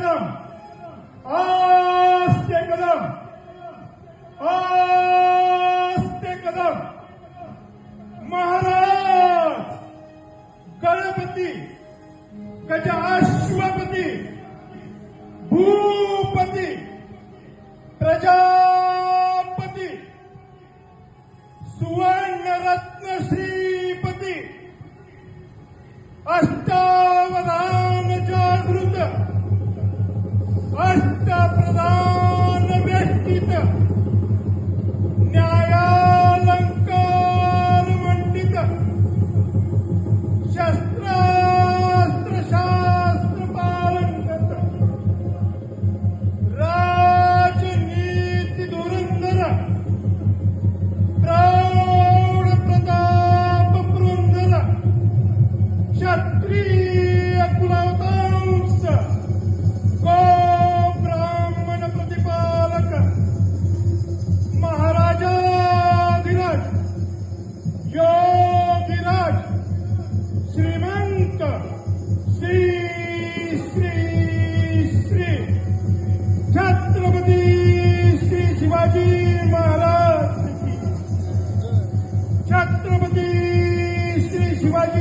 कदम आस्ते कदम आस्ते कदम महाराज गणपति गजाश्वपति भूपति प्रजापति सुवर्ण रत्न श्रीपति अष्टावधान जागृत Canada! Thank you.